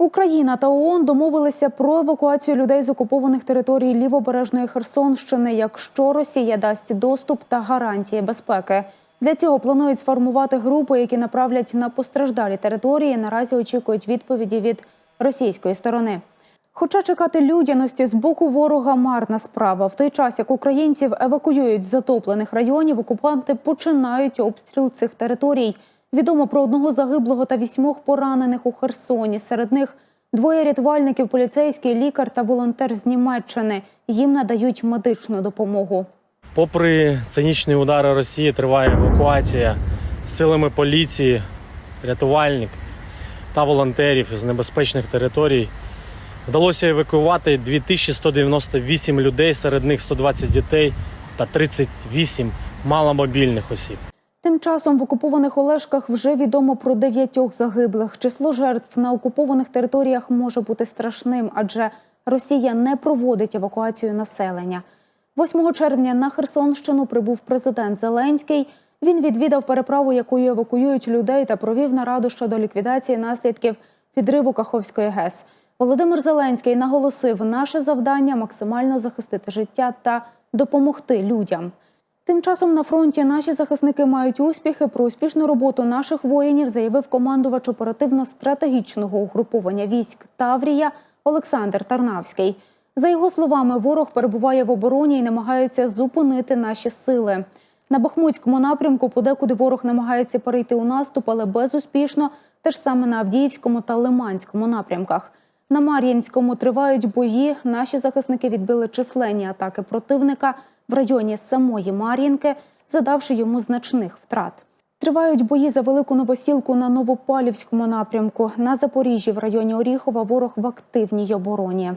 Україна та ООН домовилися про евакуацію людей з окупованих територій лівобережної Херсонщини, якщо Росія дасть доступ та гарантії безпеки. Для цього планують сформувати групи, які направлять на постраждалі території. Наразі очікують відповіді від російської сторони. Хоча чекати людяності з боку ворога марна справа. В той час, як українців евакуюють з затоплених районів, окупанти починають обстріл цих територій. Відомо про одного загиблого та вісьмох поранених у Херсоні. Серед них двоє рятувальників, поліцейський лікар та волонтер з Німеччини. Їм надають медичну допомогу. Попри цинічні удари Росії, триває евакуація силами поліції, рятувальників та волонтерів з небезпечних територій. Вдалося евакуювати 2198 людей, серед них 120 дітей та 38 маломобільних осіб. Часом в окупованих Олешках вже відомо про дев'ятьох загиблих. Число жертв на окупованих територіях може бути страшним, адже Росія не проводить евакуацію населення. 8 червня на Херсонщину прибув президент Зеленський. Він відвідав переправу, якою евакуюють людей, та провів нараду щодо ліквідації наслідків підриву Каховської ГЕС. Володимир Зеленський наголосив, наше завдання максимально захистити життя та допомогти людям. Тим часом на фронті наші захисники мають успіхи. Про успішну роботу наших воїнів заявив командувач оперативно-стратегічного угруповання військ Таврія Олександр Тарнавський. За його словами, ворог перебуває в обороні і намагається зупинити наші сили. На Бахмутському напрямку подекуди ворог намагається перейти у наступ, але безуспішно. Те ж саме на Авдіївському та Лиманському напрямках. На Мар'їнському тривають бої. Наші захисники відбили численні атаки противника в районі самої Мар'їнки, задавши йому значних втрат. Тривають бої за велику новосілку на Новопалівському напрямку. На Запоріжжі в районі Оріхова ворог в активній обороні.